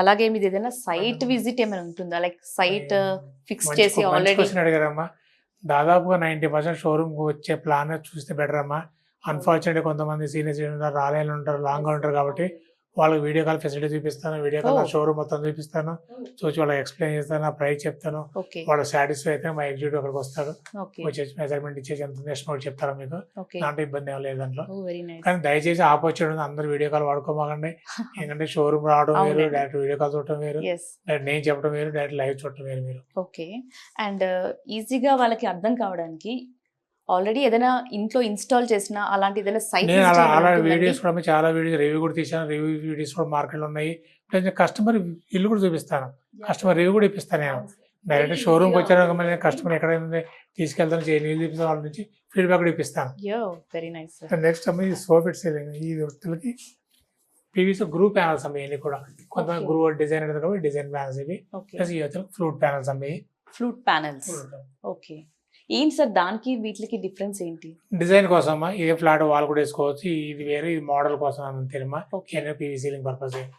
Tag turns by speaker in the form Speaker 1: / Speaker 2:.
Speaker 1: అలాగే మీది ఏదైనా సైట్ విజిట్ ఏమైనా ఉంటుందా? లైక్ సైట్ ఫిక్స్ చేసి ఆల్రెడీ
Speaker 2: అడిగారమ్మా. దాదాపుగా నైంటీ పర్సెంట్ షోరూమ్ వచ్చే ప్లాన్ చూస్తే బెటర్ అమ్మా. అన్ఫార్చునేట్ కొంతమంది సీనియర్స్ ఉంటారు రాలేలు ఉంటారు లాంగ్ ఉంటారు కాబట్టి వాళ్ళకి వీడియో కాల్ ఫెసిలిటీ చూపిస్తాను వీడియో కాల్. షోరూమ్ మొత్తం చూపిస్తాను చూసి వాళ్ళకి ఎక్స్ప్లెయిన్ చేస్తాను నా ప్రైస్ చెప్తాను. వాళ్ళు సాటిస్ఫై అయితే మా ఎగ్జిక్యూటివ్ అక్కడికి వస్తాడు.
Speaker 1: ఓకే.
Speaker 2: వచ్చేసి మెజర్మెంట్ ఇచ్చేసి ఎంత ఎస్టిమేట్ చెప్తారు మీకు. దాంట్లో ఇబ్బంది ఏం లేదు దాంట్లో. కానీ దయచేసి ఆపర్చునిటీ అందరూ వీడియో కాల్ వాడుకోమాకండి. ఎందుకంటే షోరూమ్ రావడం వేరు. డైరెక్ట్ వీడియో కాల్ చూడటం వేరు డైరెక్ట్ నేను చెప్పడం వేరు డైరెక్ట్ లైవ్ చూడటం వేరు మీరు.
Speaker 1: ఓకే. అండ్ ఈజీగా వాళ్ళకి అర్థం కావడానికి ఆల్రెడీ ఏదైనా ఇంట్లో ఇన్స్టాల్ చేసిన అలాంటి ఏదైనా సైట్
Speaker 2: నేను అలా అలా వీడియోస్ కూడా చాలా వీడియోస్ రివ్యూ కూడా తీసాను రివ్యూ వీడియోస్ కూడా మార్కెట్లో ఉన్నాయి. కస్టమర్ ఇల్లు కూడా చూపిస్తాను. కస్టమర్ రివ్యూ కూడా ఇప్పిస్తాను నేను. డైరెక్ట్ షోరూమ్కి మళ్ళీ కస్టమర్ ఎక్కడైనా తీసుకెళ్తాను నీళ్ళు చూపిస్తాను వాళ్ళ నుంచి ఫీడ్బ్యాక్ కూడా ఇప్పిస్తాను.
Speaker 1: యో వెరీ నైస్
Speaker 2: నెక్స్ట్ అమ్మ ఈ సోఫిట్ సీలింగ్ ఈ వ్యక్తులకి పీవీసీ గ్రూప్ ప్యానల్స్ అమ్మాయి ఇవన్నీ కూడా. కొంతమంది
Speaker 1: Okay.
Speaker 2: గ్రూ డిజైన్ అనేది కాబట్టి డిజైన్ ప్యానల్స్ ఇవి. ప్లస్ ఈ ఫ్లూట్ ప్యానల్స్ అమ్మాయి
Speaker 1: ఫ్లూట్ ప్యానల్స్ ఓకే ఏంటి సార్? దానికి వీటికి డిఫరెన్స్ ఏంటి?
Speaker 2: డిజైన్ కోసం అమ్మా ఏ ఫ్లాట్ వాళ్ళు కూడా వేసుకోవచ్చు. ఇది వేరే ఇది మోడల్ కోసం అంతేనమ్మా
Speaker 1: ఓకే.
Speaker 2: PV ceiling purpose.